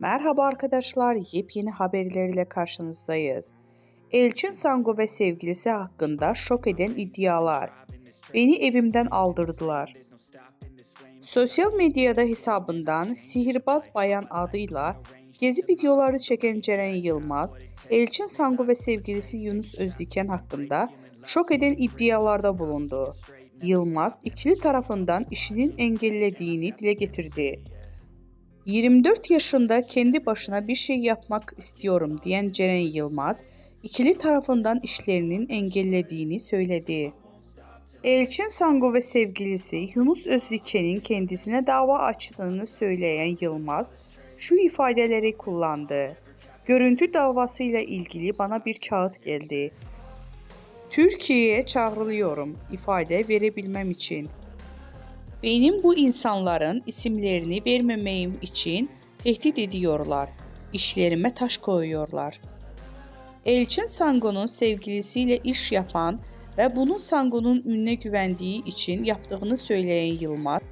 Merhaba arkadaşlar, yepyeni haberlerle karşınızdayız. Elçin Sango ve sevgilisi hakkında şok eden iddialar. Beni evimden aldırdılar. Sosyal medyada hesabından Sihirbaz Bayan adıyla gezi videoları çeken Ceren Yılmaz, Elçin Sango ve sevgilisi Yunus Özdiken hakkında şok eden iddialarda bulundu. Yılmaz, ikili tarafından işinin engellediğini dile getirdi. 24 yaşında kendi başına bir şey yapmak istiyorum diyen Ceren Yılmaz, ikili tarafından işlerinin engellediğini söyledi. Elçin Sango ve sevgilisi Yunus Özdiken'in kendisine dava açtığını söyleyen Yılmaz şu ifadeleri kullandı. Görüntü davasıyla ilgili bana bir kağıt geldi. Türkiye'ye çağrılıyorum ifade verebilmem için. Benim bu insanların isimlerini vermemeyim için tehdit ediyorlar. İşlerime taş koyuyorlar. Elçin Sango'nun sevgilisiyle iş yapan ve bunun Sango'nun ününe güvendiği için yaptığını söyleyen Yılmaz,